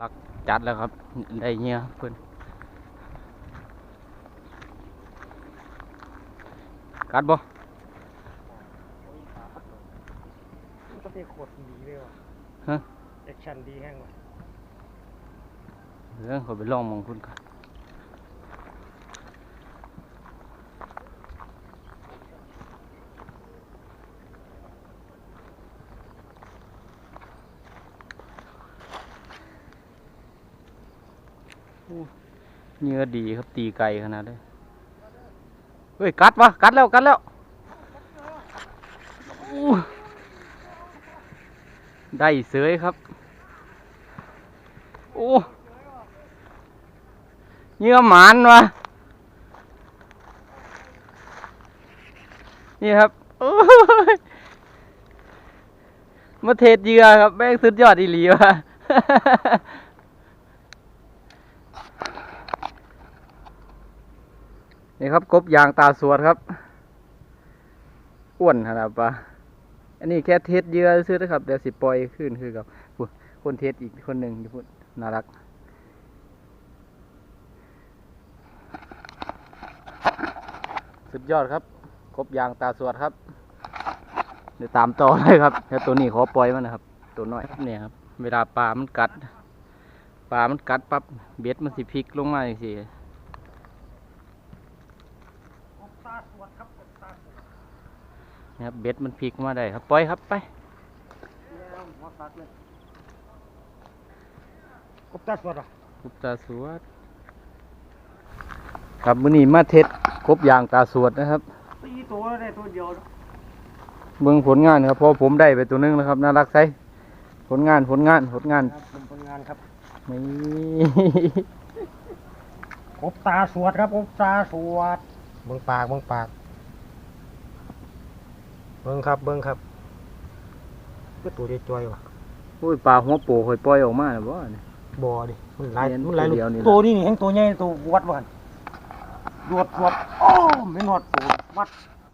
ลักจัดแล้วครับ ได้เงี้ยเพื่อนกัดบ่ก็เป็นโคตรดีเลยว่ะฮะแอคชั่นดีแห้งว่ะเรื่องเขาไปลองมองคุณกัน เนื้อดีครับตีไก่ขนาดเลยเฮ้ยกัดวะกัดแล้วกัดแล้วได้เสยครับ โอ้เนื้อหมานวะนี่ครับมาเทศเยื่อครับแม่งสุดยอดอีหลีวะ นี่ครับกบยางตาสวดครับอ้วนขนาดปะอันนี้แค่เทศเยื่อซื้อนะครับเดี๋ยวสิปล่อยขึ้นคือกับคนเทศอีกคนหนึ่งที่พูดน่ารักสุดยอดครับกบยางตาสวดครับเดี๋ยวตามต่อเลยครับแล้วตัวนี้ขอปล่อยมันนะครับ ตัวน้อยเนี่ยครับ เวลาปลามันกัดปลามันกัดปั๊บเบ็ดมันสิพลิกลงมาอย่างสิ กบตาสวดครับกบตาสวด นะครับเบ็ดมันพลิกมาได้ครับ ปล่อยครับไปแล้วหัวซักเลยกบตาสวดอะกบตาสวดครับมื้อนี้มาเทศกบยางตาสวดนะครับตีตัวได้ตัวเดียวเบิ่งผลงานครับเพราะผมได้ไปตัวหนึงแล้วครับน่ารักไซผลงานผลงานผลงานครับเป็นผลงานครับนี่กบตาสวดครับกบตาสวดเบิ่งปากเบิ่งปาก เบิ่งครับเบิ่งครับก็ตัวเดียวจอยว่ะโอ้ยปลาหัวโปค่อยปล่อยออกมาแล้วบ่เนี่ย บ่ดิมันหลายเห็นมันหลายตัวเดียวนี่ลูกตัวนี้นี่แห้งตัวใหญ่ตัววัดว่ะดวดดวดโอ้ไม่นวดตัววัด